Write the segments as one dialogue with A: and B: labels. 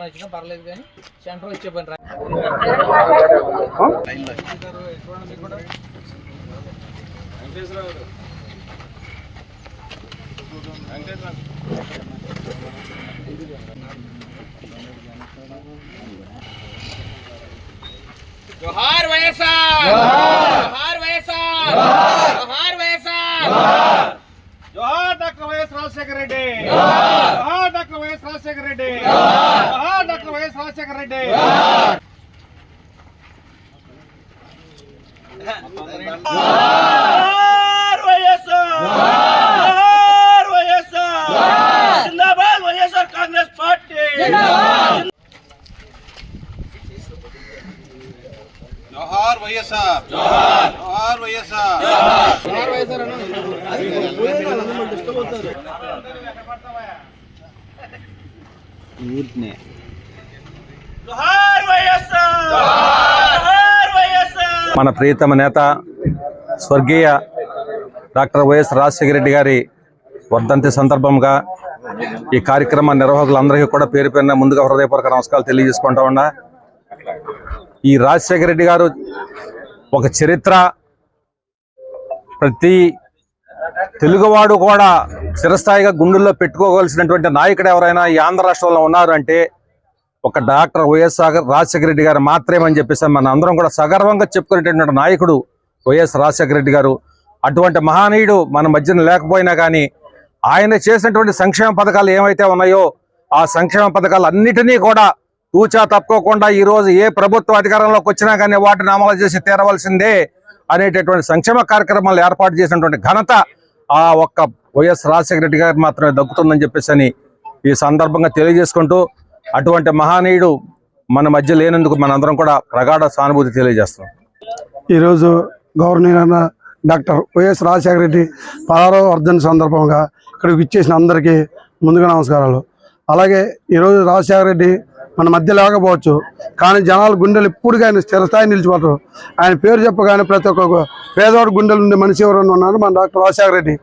A: పక్కన వచ్చినా పర్లేదు కానీ సెంటర్ వచ్చే పని జోహార్ వైఎస్ఆర్! జోహార్ వైఎస్ఆర్! జోహార్ వైఎస్ఆర్!
B: జోహార్ డాక్టర్ వైఎస్ రాజశేఖర రెడ్డి! జోహార్ డాక్టర్ వైఎస్ రాజశేఖర రెడ్డి జోహార్ డాక్టర్ వైఎస్ రాజశేఖర రెడ్డి జోహార్ వైఎస్ఆర్ జోహార్ వైఎస్ఆర్ జిందాబాద్ వైఎస్ఆర్ కాంగ్రెస్ పార్టీ
C: జోహార్ వైఎస్ఆర్ జోహార్ జోహార్ వైఎస్ఆర్
B: జోహార్ వైఎస్ఆర్ జోహార్ వైఎస్ఆర్
D: మన ప్రియతమ నేత స్వర్గీయ డాక్టర్ వైఎస్ రాజశేఖర రెడ్డి గారి వర్ధంతి సందర్భంగా ఈ కార్యక్రమ నిర్వాహకులందరికీ కూడా పేరు పేరున ముందుగా హృదయపూర్వక నమస్కారాలు తెలియజేసుకుంటా ఉన్నా. ఈ రాజశేఖర రెడ్డి గారు ఒక చరిత్ర ప్రతి తెలుగువాడు కూడా చిరస్థాయిగా గుండెల్లో పెట్టుకోవాల్సినటువంటి నాయకుడు ఎవరైనా ఈ ఆంధ్ర రాష్ట్రంలో ఉన్నారు అంటే ఒక డాక్టర్ వైఎస్ రాజశేఖర రెడ్డి గారు మాత్రమే అని చెప్పేసి మన అందరం కూడా సగర్వంగా చెప్పుకునేటటువంటి నాయకుడు వైఎస్ రాజశేఖర రెడ్డి గారు. అటువంటి మహనీయుడు మన మధ్యన లేకపోయినా కానీ ఆయన చేసినటువంటి సంక్షేమ పథకాలు ఏమైతే ఉన్నాయో ఆ సంక్షేమ పథకాలు అన్నిటినీ కూడా తూచా తప్పుకోకుండా ఈరోజు ఏ ప్రభుత్వ అధికారంలోకి వచ్చినా కానీ వాటిని అమలు చేసి తీరవలసిందే అనేటటువంటి సంక్షేమ కార్యక్రమాలు ఏర్పాటు చేసినటువంటి ఘనత ఆ ఒక్క వైఎస్ రాజశేఖర రెడ్డి గారికి మాత్రమే దక్కుతుందని చెప్పేసి అని ఈ సందర్భంగా తెలియజేసుకుంటూ అటువంటి మహానీయుడు మన మధ్య లేనందుకు మనందరం కూడా ప్రగాఢ సానుభూతి తెలియజేస్తున్నాం.
E: ఈరోజు governor doctor YS Rajasekhara Reddy పదహారవ వర్ధన సందర్భంగా ఇక్కడికి ఇచ్చేసిన అందరికీ ముందుగా నమస్కారాలు. అలాగే ఈరోజు రాజశేఖర రెడ్డి మన మధ్య లేకపోవచ్చు కానీ జనాల గుండెలు ఇప్పటికీ ఆయన స్థిరస్థాయి నిలిచిపోతారు. ఆయన పేరు చెప్పగానే ప్రతి ఒక్క పేదవాడి గుండెలు ఉండే మనిషి ఎవరైనా ఉన్నారు? మన డాక్టర్ రాజశేఖర రెడ్డి.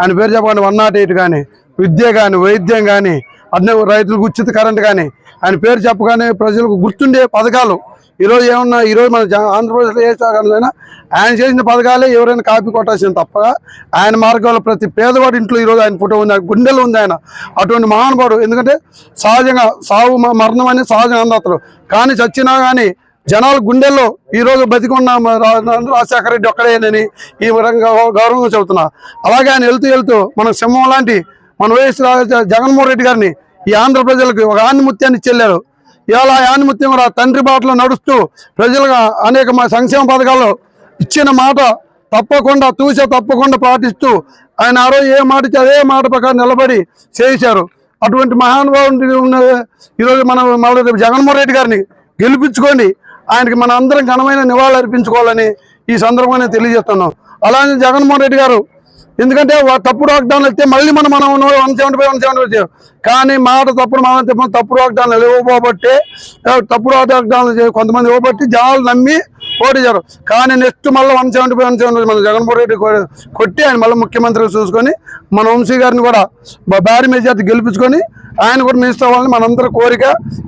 E: ఆయన పేరు చెప్పగానే వన్ నాట్ ఎయిట్ కానీ విద్య కానీ వైద్యం కానీ అన్ని రైతులకు ఉచిత కరెంట్ కానీ ఆయన పేరు చెప్పగానే ప్రజలకు గుర్తుండే పథకాలు. ఈరోజు ఏమన్నా ఈరోజు మన ఆంధ్రప్రదేశ్లో ఏ శాఖలైనా ఆయన చేసిన పథకాలే ఎవరైనా కాపీ కొట్టాల్సిన తప్పగా ఆయన మార్గంలో ప్రతి పేదవాడి ఇంట్లో ఈరోజు ఆయన ఫోటో ఉంది ఆయన గుండెలో ఉంది ఆయన. అటువంటి మహానుభావుడు. ఎందుకంటే సహజంగా సావు మరణం అనేది సహజంగా అందరు కానీ చచ్చినా కానీ జనాలు గుండెల్లో ఈరోజు బతికున్న రాజశేఖర రెడ్డి ఒక్కడేనని ఈ విధంగా గౌరవంగా చెబుతున్నా. అలాగే ఆయన వెళ్తూ వెళ్తూ మన సింహం లాంటి మన వైఎస్ జగన్మోహన్ రెడ్డి గారిని ఈ ఆంధ్ర ప్రజలకు ఒక ఆణిముత్యాన్ని చెల్లారు. ఇవాళ ఆ ఆణిముత్యం కూడా తండ్రి బాటలో నడుస్తూ ప్రజలుగా అనేక సంక్షేమ పథకాలు ఇచ్చిన మాట తప్పకుండా తూచ తప్పకుండా పాటిస్తూ ఆయన ఆ రోజు ఏ మాట అదే మాట ప్రకారం నిలబడి చేశారు. అటువంటి మహానుభావుడు ఉన్న ఈరోజు మనం మళ్ళీ జగన్మోహన్ రెడ్డి గారిని గెలిపించుకొని ఆయనకి మన అందరం ఘనమైన నివాళులు అర్పించుకోవాలని ఈ సందర్భంగా తెలియజేస్తున్నాం అలానే జగన్మోహన్ రెడ్డి గారు ఎందుకంటే తప్పుడు వాగ్దానాలు ఇస్తే మళ్ళీ మనం మనం one seventy five one seventy కానీ మాట తప్పుడు మాట చెప్పిన తప్పుడు వాగ్దానాలు ఇవ్వబోబట్టి తప్పుడు వాగ్దానాలు కొంతమంది ఇవ్వబట్టి జనాలు నమ్మి ఓడించారు కానీ నెక్స్ట్ మళ్ళీ one seventy five one seventy మన జగన్మోహన్ రెడ్డి కొట్టి ఆయన మళ్ళీ ముఖ్యమంత్రి చూసుకొని మన వంశీ గారిని కూడా భారీ మెజార్టీ గెలిపించుకొని ఆయన కూడా మినిస్టర్ అవ్వాలని మనందరి కోరిక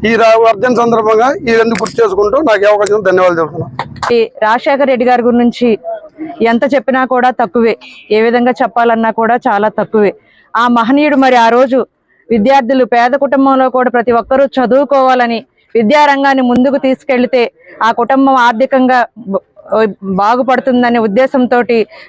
E: ఈ రా- వర్ధన సందర్భంగా ఈ రెండు గుర్తు చేసుకుంటూ నాకు అవకాశం ధన్యవాదాలు చెప్తున్నాను
F: రాజశేఖర రెడ్డి గారి గురించి ఎంత చెప్పినా కూడా తక్కువే. ఏ విధంగా చెప్పాలన్నా కూడా చాలా తక్కువే. ఆ మహనీయుడు మరి ఆ రోజు విద్యార్థులు పేద కుటుంబంలో కూడా ప్రతి ఒక్కరూ చదువుకోవాలని విద్యారంగాన్ని ముందుకు తీసుకెళ్తే ఆ కుటుంబం ఆర్థికంగా బాగుపడుతుందనే ఉద్దేశంతో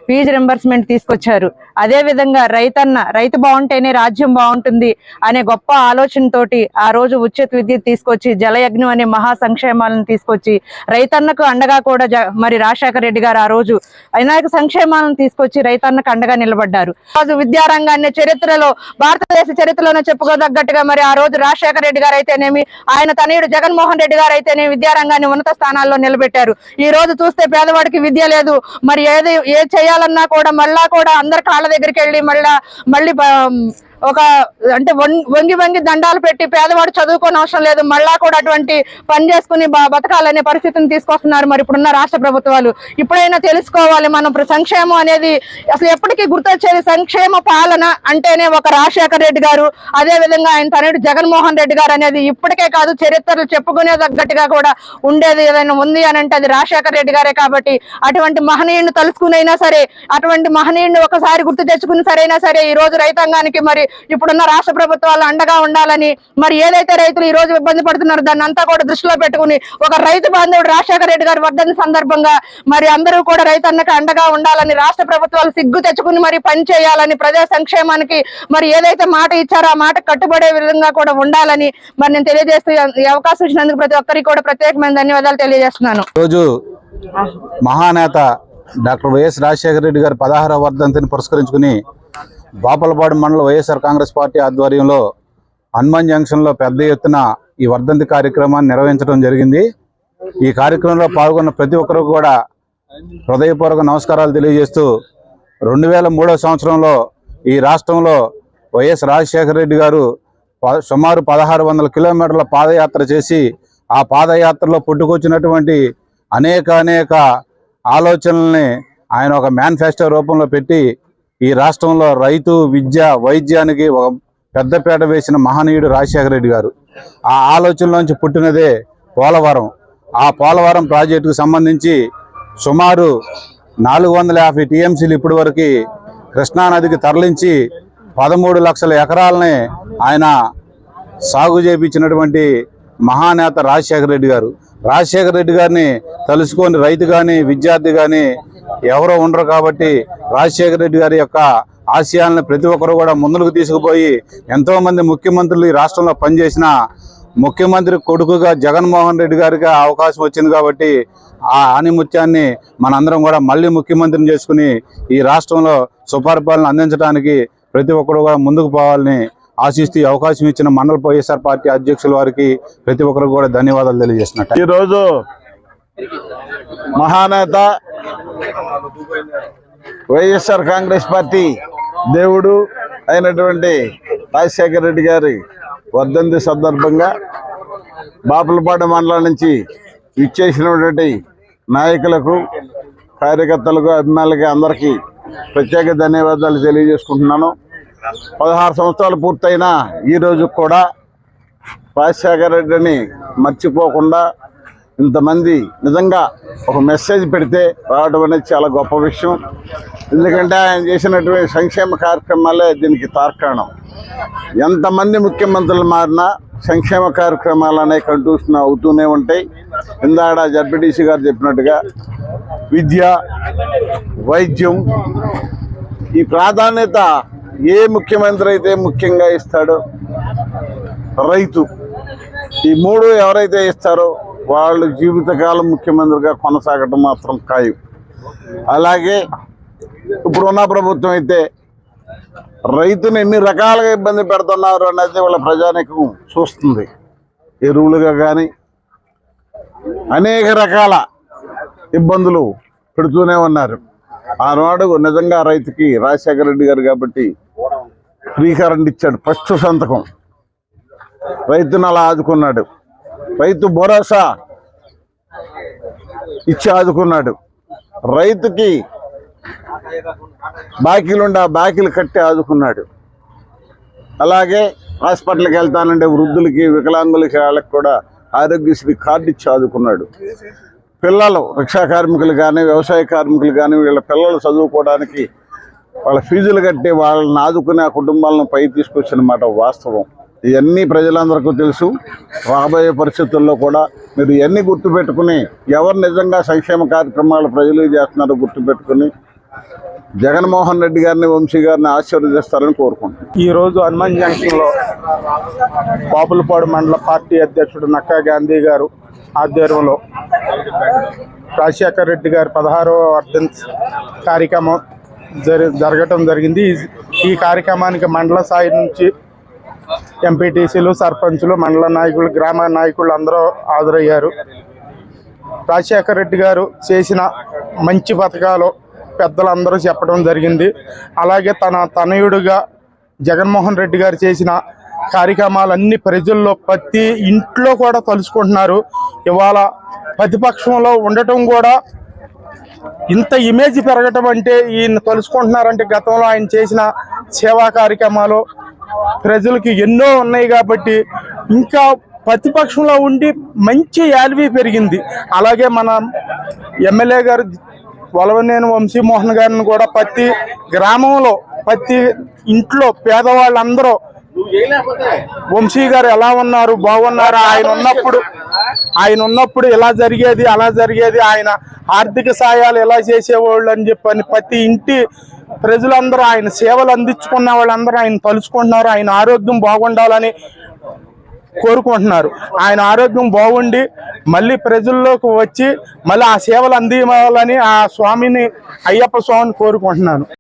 F: ఫీజు రింబర్స్మెంట్ తీసుకొచ్చారు. అదే విధంగా రైతన్న రైతు బాగుంటేనే రాజ్యం బాగుంటుంది అనే గొప్ప ఆలోచనతోటి ఆ రోజు ఉచిత విద్యుత్ తీసుకొచ్చి జలయజ్ఞం అనే మహా సంక్షేమాలను తీసుకొచ్చి రైతన్నకు అండగా కూడా మరి రాజశేఖర రెడ్డి గారు ఆ రోజు అనేక సంక్షేమాలను తీసుకొచ్చి రైతన్నకు అండగా నిలబడ్డారు. రోజు విద్యారంగాన్ని చరిత్రలో భారతదేశ చరిత్రలోనే చెప్పుకోదగ్గట్టుగా మరి ఆ రోజు రాజశేఖర రెడ్డి గారు అయితేనేమి ఆయన తనయుడు జగన్మోహన్ రెడ్డి గారు అయితేనేమి విద్యారంగాన్ని ఉన్నత స్థానాల్లో నిలబెట్టారు. ఈ రోజు చూస్తే పేదవాడికి విద్య లేదు. మరి ఏది ఏ చేయాలన్నా కూడా మళ్ళా కూడా అందరి కాళ్ళ దగ్గరికి వెళ్ళి మళ్ళా మళ్ళీ ఒక అంటే వం- వంగి వంగి దండాలు పెట్టి పేదవాడు చదువుకోని అవసరం లేదు. మళ్ళా కూడా అటువంటి పని చేసుకుని బతకాలనే పరిస్థితిని తీసుకొస్తున్నారు. మరి ఇప్పుడున్న రాష్ట్ర ప్రభుత్వాలు ఇప్పుడైనా తెలుసుకోవాలి మనం. సంక్షేమం అనేది అసలు ఎప్పటికీ గుర్తొచ్చేది సంక్షేమ పాలన అంటేనే ఒక రాజశేఖర రెడ్డి గారు అదే విధంగా ఆయన తనయుడు జగన్మోహన్ రెడ్డి గారు అనేది ఇప్పటికే కాదు చరిత్రలు చెప్పుకునే తగ్గట్టుగా కూడా ఉండేది ఏదైనా ఉంది అని అంటే అది రాజశేఖర రెడ్డి గారే కాబట్టి అటువంటి మహనీయుడిని తలుసుకునైనా సరే అటువంటి మహనీయుడిని ఒకసారి గుర్తు తెచ్చుకుని సరైనా సరే ఈ రోజు రైతాంగానికి మరి ఇప్పుడున్న రాష్ట్ర ప్రభుత్వాలు అండగా ఉండాలని మరి ఏదైతే రైతులు ఈ రోజు ఇబ్బంది పడుతున్నారో దాన్ని అంతా కూడా దృష్టిలో పెట్టుకుని ఒక రైతు బాంధవుడు రాజశేఖర రెడ్డి గారి వర్ధన సందర్భంగా మరి అందరూ కూడా రైతన్నకు అండగా ఉండాలని రాష్ట్ర ప్రభుత్వాలు సిగ్గు తెచ్చుకుని మరి పని చేయాలని ప్రజా సంక్షేమానికి మరి ఏదైతే మాట ఇచ్చారో ఆ మాట కట్టుబడే విధంగా కూడా ఉండాలని మరి నేను తెలియజేస్తూ ఈ అవకాశం ఇచ్చినందుకు ప్రతి ఒక్కరికి కూడా ప్రత్యేకమైన ధన్యవాదాలు తెలియజేస్తున్నాను.
C: రోజు మహానేత డాక్టర్ వైఎస్ రాజశేఖర రెడ్డి గారి పదహారవ వర్ధంతిని పురస్కరించుకుని బాపలపాడు మండల వైఎస్ఆర్ కాంగ్రెస్ పార్టీ ఆధ్వర్యంలో హనుమాన్ జంక్షన్లో పెద్ద ఎత్తున ఈ వర్ధంతి కార్యక్రమాన్ని నిర్వహించడం జరిగింది. ఈ కార్యక్రమంలో పాల్గొన్న ప్రతి ఒక్కరు కూడా హృదయపూర్వక నమస్కారాలు తెలియజేస్తూ రెండు వేల మూడో సంవత్సరంలో ఈ రాష్ట్రంలో వైఎస్ రాజశేఖర రెడ్డి గారు ప- సుమారు పదహారు వందల కిలోమీటర్ల పాదయాత్ర చేసి ఆ పాదయాత్రలో పుట్టుకొచ్చినటువంటి అనేక అనేక ఆలోచనల్ని ఆయన ఒక మేనిఫెస్టో రూపంలో పెట్టి ఈ రాష్ట్రంలో రైతు విద్య వైద్యానికి ఒక పెద్దపేట వేసిన మహనీయుడు రాజశేఖర రెడ్డి గారు. ఆ ఆలోచనలోంచి పుట్టినదే పోలవరం. ఆ పోలవరం ప్రాజెక్టుకు సంబంధించి సుమారు నాలుగు వందల యాభై టీఎంసీలు ఇప్పటి వరకు కృష్ణానదికి తరలించి పదమూడు లక్షల ఎకరాలని ఆయన సాగు చేపించినటువంటి మహానేత రాజశేఖర రెడ్డి గారు. రాజశేఖర రెడ్డి గారిని తలుసుకొని రైతు కానీ విద్యార్థి కానీ ఎవరో ఉండరు కాబట్టి రాజశేఖర రెడ్డి గారి యొక్క ఆశయాలను ప్రతి ఒక్కరు కూడా ముందుకు తీసుకుపోయి ఎంతోమంది ముఖ్యమంత్రులు ఈ రాష్ట్రంలో పనిచేసిన ముఖ్యమంత్రి కొడుకుగా జగన్మోహన్ రెడ్డి గారికి అవకాశం వచ్చింది కాబట్టి ఆ ఆనిముత్యాన్ని మనందరం కూడా మళ్ళీ ముఖ్యమంత్రిని చేసుకుని ఈ రాష్ట్రంలో సుపరిపాలన అందించడానికి ప్రతి ఒక్కరు కూడా ముందుకు పోవాలని ఆశిస్తూ అవకాశం ఇచ్చిన మండల వైఎస్ఆర్ పార్టీ అధ్యక్షుల వారికి ప్రతి ఒక్కరికి కూడా ధన్యవాదాలు తెలియజేస్తున్నట్టు.
G: ఈరోజు మహానేత వైఎస్ఆర్ కాంగ్రెస్ పార్టీ దేవుడు అయినటువంటి రాజశేఖర రెడ్డి గారి వర్ధంతి సందర్భంగా బాపులపాడు మండలం నుంచి ఇచ్చేసినటువంటి నాయకులకు కార్యకర్తలకు అభిమానులకి అందరికీ ప్రత్యేక ధన్యవాదాలు తెలియజేసుకుంటున్నాను. పదహారు సంవత్సరాలు పూర్తయిన ఈ రోజు కూడా రాజశేఖర రెడ్డిని మర్చిపోకుండా ఇంతమంది నిజంగా ఒక మెసేజ్ పెడితే రావడం అనేది చాలా గొప్ప విషయం. ఎందుకంటే ఆయన చేసినటువంటి సంక్షేమ కార్యక్రమాలే దీనికి తార్కాణం. ఎంతమంది ముఖ్యమంత్రులు మారినా సంక్షేమ కార్యక్రమాలు అనేవి కంటూసిన అవుతూనే ఉంటాయి. ఇందాడ జడ్పీటీసీ గారు చెప్పినట్టుగా విద్య వైద్యం ఈ ప్రాధాన్యత ఏ ముఖ్యమంత్రి అయితే ముఖ్యంగా ఇస్తాడో రైతు. ఈ మూడు ఎవరైతే ఇస్తారో వాళ్ళు జీవితకాలం ముఖ్యమంత్రిగా కొనసాగటం మాత్రం ఖాయం. అలాగే ఇప్పుడున్న ప్రభుత్వం అయితే రైతును ఎన్ని రకాలుగా ఇబ్బంది పెడుతున్నారు అనేది వాళ్ళ ప్రజానికం చూస్తుంది. ఎరువులుగా కానీ అనేక రకాల ఇబ్బందులు పెడుతూనే ఉన్నారు. ఆనాడు నిజంగా రైతుకి రాజశేఖర రెడ్డి గారు కాబట్టి ఫ్రీ కరెంట్ ఇచ్చాడు ఫస్ట్ సంతకం. రైతును అలా ఆదుకున్నాడు. రైతు భరోసా ఇచ్చి ఆదుకున్నాడు. రైతుకి బాకీలుండా బాకీలు కట్టి ఆదుకున్నాడు. అలాగే హాస్పిటల్కి వెళ్తానంటే వృద్ధులకి వికలాంగులకి వాళ్ళకి కూడా ఆరోగ్యశ్రీ కార్డు ఇచ్చి ఆదుకున్నాడు. పిల్లలు రిక్షా కార్మికులు కానీ వ్యవసాయ కార్మికులు కానీ వీళ్ళ పిల్లలు చదువుకోవడానికి వాళ్ళ ఫీజులు కట్టి వాళ్ళని ఆదుకునే ఆ కుటుంబాలను పై తీసుకొచ్చిన మాట వాస్తవం. ఇవన్నీ ప్రజలందరికీ తెలుసు. రాబోయే పరిస్థితుల్లో కూడా మీరు ఇవన్నీ గుర్తుపెట్టుకుని ఎవరు నిజంగా సంక్షేమ కార్యక్రమాలు ప్రజలు చేస్తున్నారో గుర్తుపెట్టుకుని జగన్మోహన్ రెడ్డి గారిని వంశీ గారిని ఆశీర్వదిస్తారని కోరుకుంటున్నాను
H: ఈ రోజు హనుమాన్ జంక్షన్లో బాపులపాడు మండల పార్టీ అధ్యక్షుడు నక్కా గాంధీ గారు ఆధ్వర్యంలో రాజశేఖర్ రెడ్డి గారి పదహారవ వర్ధంతి కార్యక్రమం జరగటం జరిగింది. ఈ కార్యక్రమానికి మండల స్థాయి నుంచి ఎంపీటీసీలు సర్పంచులు మండల నాయకులు గ్రామ నాయకులు అందరూ హాజరయ్యారు. రాజశేఖర రెడ్డి గారు చేసిన మంచి పథకాలు పెద్దలందరూ చెప్పడం జరిగింది. అలాగే తన తనయుడుగా జగన్మోహన్ రెడ్డి గారు చేసిన కార్యక్రమాలన్నీ ప్రజల్లో ప్రతి ఇంట్లో కూడా తలుచుకుంటున్నారు. ఇవాళ ప్రతిపక్షంలో ఉండటం కూడా ఇంత ఇమేజ్ పెరగటం అంటే ఈయన తలుచుకుంటున్నారంటే గతంలో ఆయన చేసిన సేవా కార్యక్రమాలు ప్రజలకి ఎన్నో ఉన్నాయి కాబట్టి ఇంకా ప్రతిపక్షంలో ఉండి మంచి యాల్వి పెరిగింది. అలాగే మన ఎమ్మెల్యే గారు వలవనేని వంశీమోహన్ గారిని కూడా ప్రతి గ్రామంలో ప్రతి ఇంట్లో పేదవాళ్ళందరూ వంశీ గారు ఎలా ఉన్నారు బాగున్నారు ఆయన ఉన్నప్పుడు ఆయన ఉన్నప్పుడు ఇలా జరిగేది అలా జరిగేది ఆయన ఆర్థిక సాయాలు ఎలా చేసేవాళ్ళు అని చెప్పని ప్రతి ఇంటి ప్రజలందరూ ఆయన సేవలు అందించుకున్న వాళ్ళందరూ ఆయన తలుచుకుంటున్నారు. ఆయన ఆరోగ్యం బాగుండాలని కోరుకుంటున్నారు. ఆయన ఆరోగ్యం బాగుండి మళ్ళీ ప్రజల్లోకి వచ్చి మళ్ళీ ఆ సేవలు అందివ్వాలని ఆ స్వామిని అయ్యప్ప స్వామిని కోరుకుంటున్నాను.